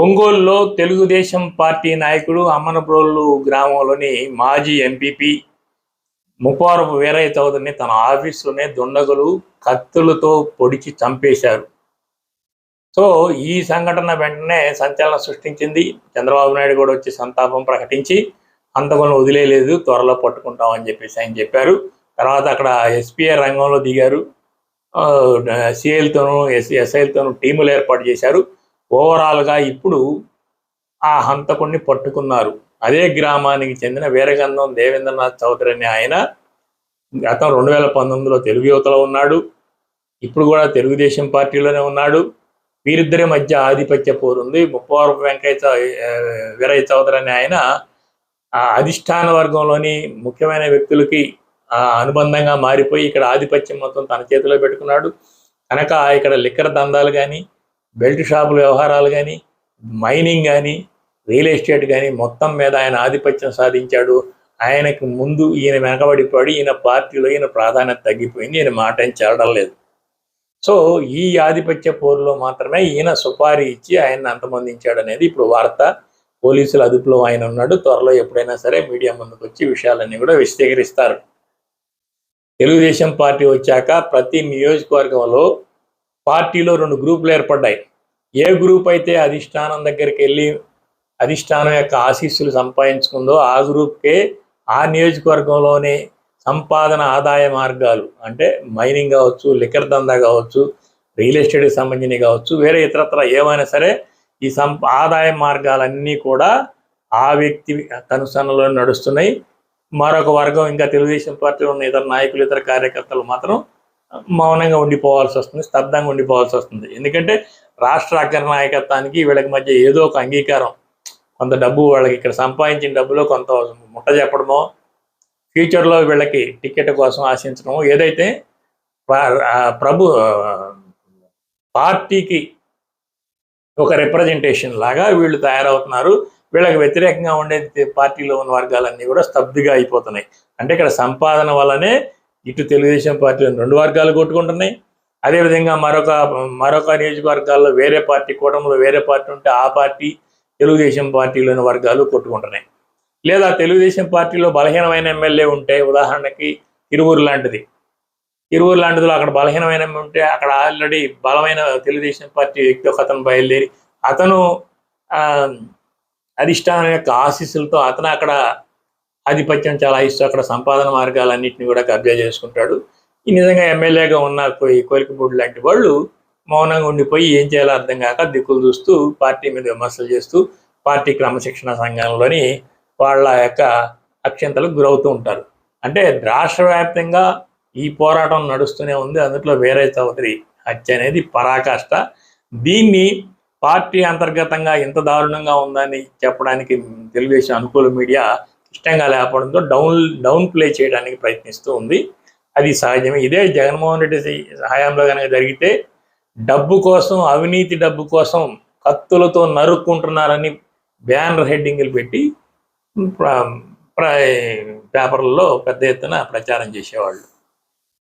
ఒంగోలులో తెలుగుదేశం పార్టీ నాయకుడు అమ్మనప్రోలు గ్రామంలోని మాజీ ఎంపీపీ ముప్పవరపు వీరయ్య చౌదరిని తన ఆఫీసులోనే దుండగులు కత్తులతో పొడిచి చంపేశారు. సో ఈ సంఘటన వెంటనే సంచలనం సృష్టించింది. చంద్రబాబు నాయుడు కూడా వచ్చి సంతాపం ప్రకటించి అంతకులను వదిలేయలేదు త్వరలో పట్టుకుంటామని చెప్పేసి ఆయన చెప్పారు. తర్వాత అక్కడ ఎస్పీఐ రంగంలో దిగారు. సిఐలతోనూ ఎస్ ఎస్ఐలతోనూ టీములు ఏర్పాటు చేశారు. ఓవరాల్గా ఇప్పుడు ఆ హంతకుణ్ణి పట్టుకున్నారు. అదే గ్రామానికి చెందిన వీరగంధం దేవేంద్రనాథ్ చౌదరి అనే ఆయన గతం రెండు వేల పంతొమ్మిదిలో తెలుగు యువతలో ఉన్నాడు. ఇప్పుడు కూడా తెలుగుదేశం పార్టీలోనే ఉన్నాడు. వీరిద్దరి మధ్య ఆధిపత్య పోరుంది ముప్పవరపు వెంకయ్య చౌ- వీరయ్య చౌదరి అనే ఆయన ఆ అధిష్టాన వర్గంలోని ముఖ్యమైన వ్యక్తులకి అనుబంధంగా మారిపోయి ఇక్కడ ఆధిపత్యం మొత్తం తన చేతిలో పెట్టుకున్నాడు. కనుక ఇక్కడ లిక్కర్ దందాలు కానీ బెల్ట్ షాపుల వ్యవహారాలు కానీ మైనింగ్ కానీ రియల్ ఎస్టేట్ కానీ మొత్తం మీద ఆయన ఆధిపత్యం సాధించాడు. ఆయనకు ముందు ఈయన వెనకబడిపోయాడు ఈయన పార్టీలో ఈయన ప్రాధాన్యత తగ్గిపోయింది. ఈయన మాట ఏం చేరడం లేదు. సో ఈ ఆధిపత్య పోరులో మాత్రమే ఈయన సుపారీ ఇచ్చి ఆయన్ని అంతమొందించాడు అనేది ఇప్పుడు వార్త. పోలీసుల అదుపులో ఆయన ఉన్నాడు. త్వరలో ఎప్పుడైనా సరే మీడియా ముందుకు వచ్చి విషయాలన్నీ కూడా విశదీకరిస్తారు తెలుగుదేశం పార్టీ వచ్చాక ప్రతి నియోజకవర్గంలో పార్టీలో రెండు గ్రూపులు ఏర్పడ్డాయి. ఏ గ్రూప్ అయితే అధిష్టానం దగ్గరికి వెళ్ళి అధిష్టానం యొక్క ఆశీస్సులు సంపాదించుకుందో ఆ గ్రూప్కే ఆ నియోజకవర్గంలోనే సంపాదన ఆదాయ మార్గాలు అంటే మైనింగ్ కావచ్చు లిక్కర్ దందా కావచ్చు రియల్ ఎస్టేట్కి సంబంధించినవి కావచ్చు వేరే ఇతరత్ర ఏమైనా సరే ఈ సంప ఆదాయ మార్గాలన్నీ కూడా ఆ వ్యక్తి కనుసన్నలో నడుస్తున్నాయి. మరొక వర్గం ఇంకా తెలుగుదేశం పార్టీలో ఉన్న ఇతర నాయకులు ఇతర కార్యకర్తలు మాత్రం మౌనంగా ఉండిపోవాల్సి వస్తుంది స్తబ్దంగా ఉండిపోవాల్సి వస్తుంది. ఎందుకంటే రాష్ట్ర అగ్ర నాయకత్వానికి వీళ్ళకి మధ్య ఏదో ఒక అంగీకారం. కొంత డబ్బు వాళ్ళకి ఇక్కడ సంపాదించిన డబ్బులో కొంత ముట్ట చెప్పడమో ఫ్యూచర్లో వీళ్ళకి టికెట్ కోసం ఆశించడము ఏదైతే ప్రభు పార్టీకి ఒక రిప్రజెంటేషన్ లాగా వీళ్ళు తయారవుతున్నారు. వీళ్ళకి వ్యతిరేకంగా ఉండే పార్టీలో ఉన్న వర్గాలన్నీ కూడా స్తబ్దిగా అయిపోతున్నాయి. అంటే ఇక్కడ సంపాదన వల్లనే ఇటు తెలుగుదేశం పార్టీ రెండు వర్గాలు కొట్టుకుంటున్నాయి. అదేవిధంగా మరొక మరొక నియోజకవర్గాల్లో వేరే పార్టీ కూటమిలో వేరే పార్టీ ఉంటే ఆ పార్టీ తెలుగుదేశం పార్టీలోని వర్గాలు కొట్టుకుంటున్నాయి. లేదా తెలుగుదేశం పార్టీలో బలహీనమైన ఎమ్మెల్యే ఉంటే ఉదాహరణకి ఇరువురు లాంటిది. ఇరువురు లాంటిదిలో అక్కడ బలహీనమైన ఉంటే అక్కడ ఆల్రెడీ బలమైన తెలుగుదేశం పార్టీ వ్యక్తి ఒక అతను బయలుదేరి అతను ఆ, అధిష్టానం యొక్క ఆశీస్సులతో అతను అక్కడ ఆధిపత్యం చాలా ఇస్తూ అక్కడ సంపాదన మార్గాలన్నింటినీ కూడా కబ్జా చేసుకుంటాడు. ఈ నిజంగా ఎమ్మెల్యేగా ఉన్న కోయి కోరికపూడి లాంటి వాళ్ళు మౌనంగా ఉండిపోయి ఏం చేయాలో అర్థం కాక దిక్కులు చూస్తూ పార్టీ మీద విమర్శలు చేస్తూ పార్టీ క్రమశిక్షణ సంఘంలోని వాళ్ళ యొక్క అక్షంతలకు గురవుతూ ఉంటారు. అంటే రాష్ట్ర వ్యాప్తంగా ఈ పోరాటం నడుస్తూనే ఉంది. అందులో వేరే చౌదరి హత్య అనేది పరాకాష్ట. దీన్ని పార్టీ అంతర్గతంగా ఇంత దారుణంగా ఉందని చెప్పడానికి తెలుగుదేశం అనుకూల మీడియా ఇష్టంగా లేకపోవడంతో డౌన్ డౌన్ ప్లే చేయడానికి ప్రయత్నిస్తూ ఉంది. అది సహజమే. ఇదే జగన్మోహన్ రెడ్డి హయాంలో కనుక జరిగితే డబ్బు కోసం అవినీతి డబ్బు కోసం కత్తులతో నరుక్కుంటున్నారని బ్యానర్ హెడ్డింగ్లు పెట్టి ప్ర- పేపర్లలో పెద్ద ఎత్తున ప్రచారం చేసేవాళ్ళు.